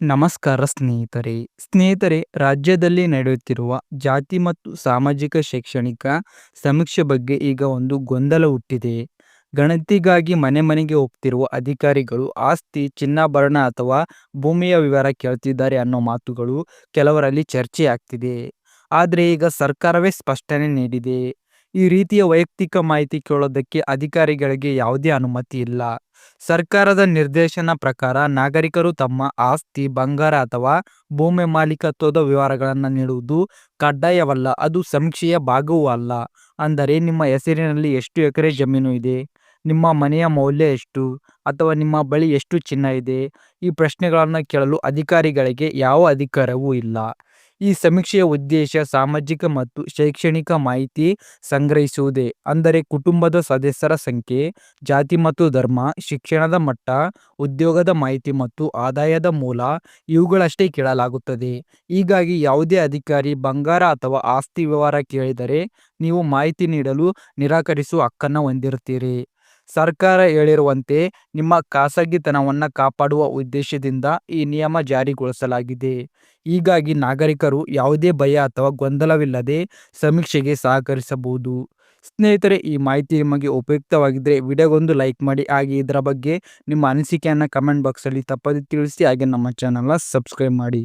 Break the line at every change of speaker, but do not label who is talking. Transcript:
ನಮಸ್ಕಾರ ಸ್ನೇಹಿತರೆ. ಸ್ನೇಹಿತರೆ, ರಾಜ್ಯದಲ್ಲಿ ನಡೆಯುತ್ತಿರುವ ಜಾತಿ ಮತ್ತು ಸಾಮಾಜಿಕ ಶೈಕ್ಷಣಿಕ ಸಮೀಕ್ಷೆ ಬಗ್ಗೆ ಈಗ ಒಂದು ಗೊಂದಲ ಹುಟ್ಟಿದೆ. ಗಣತಿಗಾಗಿ ಮನೆ ಮನೆಗೆ ಹೋಗ್ತಿರುವ ಅಧಿಕಾರಿಗಳು ಆಸ್ತಿ, ಚಿನ್ನಾಭರಣ ಅಥವಾ ಭೂಮಿಯ ವಿವರ ಕೇಳ್ತಿದ್ದಾರೆ ಅನ್ನೋ ಮಾತುಗಳು ಕೆಲವರಲ್ಲಿ ಚರ್ಚೆ ಆಗ್ತಿದೆ ಆದರೆ ಈಗ ಸರ್ಕಾರವೇ ಸ್ಪಷ್ಟನೆ ನೀಡಿದೆ. ಈ ರೀತಿಯ ವೈಯಕ್ತಿಕ ಮಾಹಿತಿ ಕೇಳೋದಕ್ಕೆ ಅಧಿಕಾರಿಗಳಿಗೆ ಯಾವುದೇ ಅನುಮತಿ ಇಲ್ಲ. ಸರ್ಕಾರದ ನಿರ್ದೇಶನ ಪ್ರಕಾರ ನಾಗರಿಕರು ತಮ್ಮ ಆಸ್ತಿ, ಬಂಗಾರ ಅಥವಾ ಭೂಮಿ ಮಾಲೀಕತ್ವದ ವಿವರಗಳನ್ನು ನೀಡುವುದು ಕಡ್ಡಾಯವಲ್ಲ, ಅದು ಸಮೀಕ್ಷೆಯ ಭಾಗವೂ ಅಲ್ಲ. ಅಂದರೆ ನಿಮ್ಮ ಹೆಸರಿನಲ್ಲಿ ಎಷ್ಟು ಎಕರೆ ಜಮೀನು ಇದೆ, ನಿಮ್ಮ ಮನೆಯ ಮೌಲ್ಯ ಎಷ್ಟು, ಅಥವಾ ನಿಮ್ಮ ಬಳಿ ಎಷ್ಟು ಚಿನ್ನ ಇದೆ, ಈ ಪ್ರಶ್ನೆಗಳನ್ನು ಕೇಳಲು ಅಧಿಕಾರಿಗಳಿಗೆ ಯಾವ ಅಧಿಕಾರವೂ ಇಲ್ಲ. ಈ ಸಮೀಕ್ಷೆಯ ಉದ್ದೇಶ ಸಾಮಾಜಿಕ ಮತ್ತು ಶೈಕ್ಷಣಿಕ ಮಾಹಿತಿ ಸಂಗ್ರಹಿಸುವುದೇ. ಅಂದರೆ ಕುಟುಂಬದ ಸದಸ್ಯರ ಸಂಖ್ಯೆ, ಜಾತಿ ಮತ್ತು ಧರ್ಮ, ಶಿಕ್ಷಣದ ಮಟ್ಟ, ಉದ್ಯೋಗದ ಮಾಹಿತಿ ಮತ್ತು ಆದಾಯದ ಮೂಲ ಇವುಗಳಷ್ಟೇ ಕೇಳಲಾಗುತ್ತದೆ. ಹೀಗಾಗಿ ಯಾವುದೇ ಅಧಿಕಾರಿ ಬಂಗಾರ ಅಥವಾ ಆಸ್ತಿ ವಿವರ ಕೇಳಿದರೆ ನೀವು ಮಾಹಿತಿ ನೀಡಲು ನಿರಾಕರಿಸುವ ಹಕ್ಕನ್ನು ಹೊಂದಿರುತ್ತೀರಿ. ಸರ್ಕಾರ ಹೇಳಿರುವಂತೆ ನಿಮ್ಮ ಖಾಸಗಿತನವನ್ನು ಕಾಪಾಡುವ ಉದ್ದೇಶದಿಂದ ಈ ನಿಯಮ ಜಾರಿಗೊಳಿಸಲಾಗಿದೆ. ಹೀಗಾಗಿ ನಾಗರಿಕರು ಯಾವುದೇ ಭಯ ಅಥವಾ ಗೊಂದಲವಿಲ್ಲದೆ ಸಮೀಕ್ಷೆಗೆ ಸಹಕರಿಸಬಹುದು. ಸ್ನೇಹಿತರೆ, ಈ ಮಾಹಿತಿ ನಿಮಗೆ ಉಪಯುಕ್ತವಾಗಿದ್ದರೆ ವಿಡಿಯೋಗೊಂದು ಲೈಕ್ ಮಾಡಿ, ಹಾಗೆ ಇದರ ಬಗ್ಗೆ ನಿಮ್ಮ ಅನಿಸಿಕೆಯನ್ನು ಕಮೆಂಟ್ ಬಾಕ್ಸಲ್ಲಿ ತಪ್ಪದೆ ತಿಳಿಸಿ, ಹಾಗೆ ನಮ್ಮ ಚಾನಲ್ನ ಸಬ್ಸ್ಕ್ರೈಬ್ ಮಾಡಿ.